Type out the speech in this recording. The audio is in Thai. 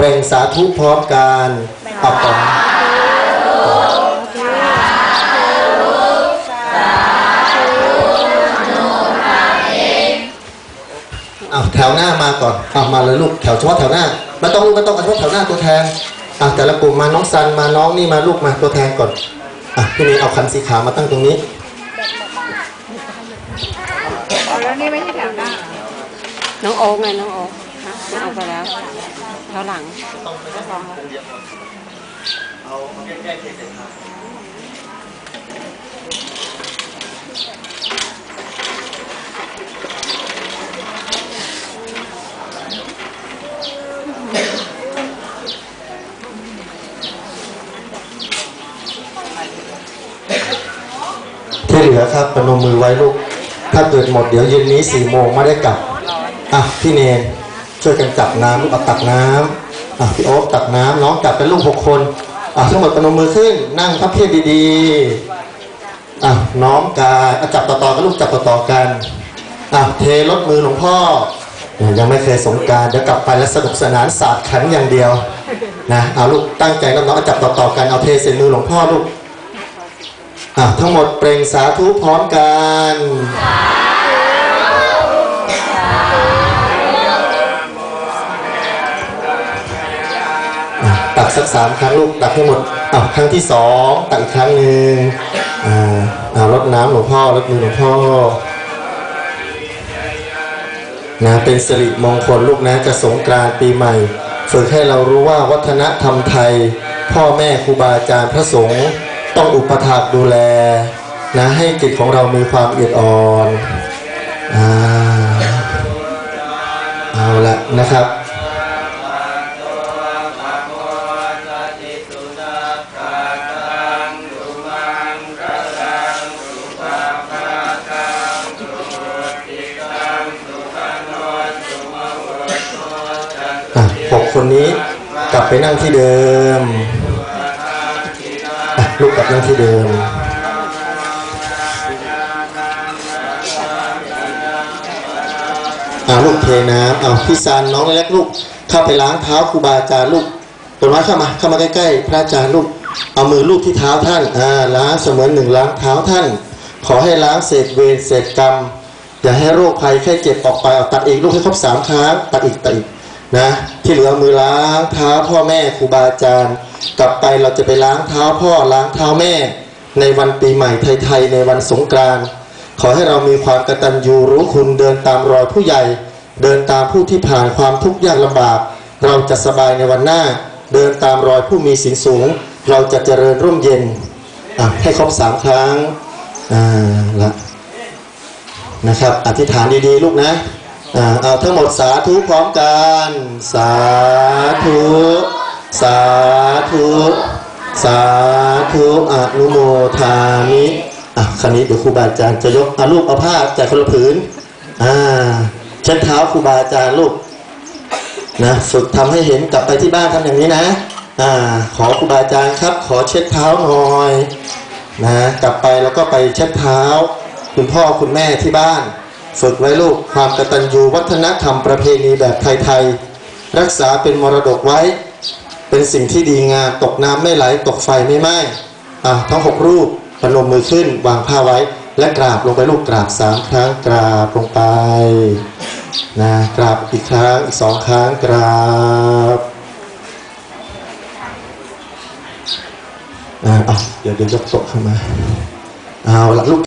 เปล่งสาธุพร้อมกันเอาก่อนเอาแถวหน้ามาก่อนเอามาเลยลูกแถวเฉพาะแถวหน้าไม่ต้องไม่ต้องเอาเฉพาะแถวหน้าตัวแทนอะแต่ละกลุ่มมาน้องซันมาน้องนี่มาลูกมาตัวแทนก่อนอะพี่นี่เอาคันสีขาวมาตั้งตรงนี้แล้วนี่ไม่ใช่แถวหน้าน้องโอ๊กไงน้องโอ๊กฮะน้องโอ๊กไปแล้ว แล้วหลังที่เหลือครับประนมมือไว้ลูก ถ้าเกิดหมดเดี๋ยวเย็นนี้สี่โมงไม่ได้กลับ อะ พี่เนน ช่วยกันจับน้ำลูกเอาตักน้ำอะพี่โอ๊คตักน้ำน้องจับเป็นลูกหกคนอะทั้งหมดประนมมือขึ้น นั่งพับเพียบดีๆอะน้อมกายอะจับต่อๆกันลูกจับต่อๆกันอะเทรถมือหลวงพ่อ ยังไม่เคยสงการเดี๋ยวกลับไปแล้วสนุกสนานสาดขันอย่างเดียวนะเอาลูกตั้งใจน้องๆจับต่อๆกันเอาเทใส่มือหลวงพ่อลูกอะทั้งหมดเปล่งสาธุพร้อมกัน สักสามครั้งลูกตักให้หมดอะครั้งที่สองตักอีกครั้งหนึ่งอ่าอ่ารดน้ำหลวงพ่อรดมือหลวงพ่อนะเป็นสิริมงคลลูกนะจะสงกรานต์ปีใหม่ฝึกให้เรารู้ว่าวัฒนธรรมไทย พ่อแม่ครูบาอาจารย์พระสงฆ์ต้องอุปถัมภ์ดูแลนะให้จิตของเรามีความเอียดอ่อนอ่าเอาละนะครับ ลับไปนั่งที่เดิมลูกกลับนั่งที่เดิมอ่าลูกเทน้ำเอาพี่ซันน้องเล็กลูก เข้าไปล้างเท้าครูบาอาจารย์ลูกตัวน้อยเข้ามา เข้ามาใกล้ๆ พระอาจารย์ลูก เอามือลูบที่เท้าท่าน อ่า ล้างเสมือนหนึ่งล้างเท้าท่าน ขอให้ล้างเศษเวรเศษกรรม อย่าให้โรคภัยแค่เจ็บออกไป เอาตัดอีกลูกให้ครบสามครั้ง ตัดอีก ตัดอีก นะที่เหลือมือล้างเท้าพ่อแม่ครูบาอาจารย์ กลับไปเราจะไปล้างเท้าพ่อล้างเท้าแม่ ในวันปีใหม่ไทยๆในวันสงกรานต์ขอให้เรามีความกตัญญูรู้คุณเดินตามรอยผู้ใหญ่ เดินตามผู้ที่ผ่านความทุกข์ยากลำบาก เราจะสบายในวันหน้า เดินตามรอยผู้มีศีลสูง เราจะเจริญร่มเย็นให้ครบสามครั้งอ่าละนะครับ อธิษฐานดีๆ ลูกนะ เอาทั้งหมดสาธุพร้อมกัน สาธุ สาธุ สาธุอนุโมทามิอะคราวนี้เดี๋ยวครูบาอาจารย์จะยกเอาลูกเอาผ้าแจกคนละผืนอ่าเช็ดเท้าครูบาอาจารย์ลูกนะฝึกทำให้เห็นกลับไปที่บ้านทำอย่างนี้นะอ่าขอครูบาอาจารย์ครับ ขอเช็ดเท้าหน่อยนะกลับไปแล้วก็ไปเช็ดเท้า คุณพ่อคุณแม่ที่บ้าน ฝึกไว้ลูกความกตัญญูวัฒนธรรมประเพณีแบบไทยๆรักษาเป็นมรดกไว้ เป็นสิ่งที่ดีงามตกน้ำไม่ไหลตกไฟไม่ไหม้อะทั้งหกรูปพนมมือขึ้นวางผ้าไว้ และกราบลงไปลูกกราบสามครั้งกราบลงไปนะกราบอีกครั้งอีกสองครั้งกราบอะอะเดี๋ยวเดี๋ยวยกโต๊ะเข้ามาเอาละลูก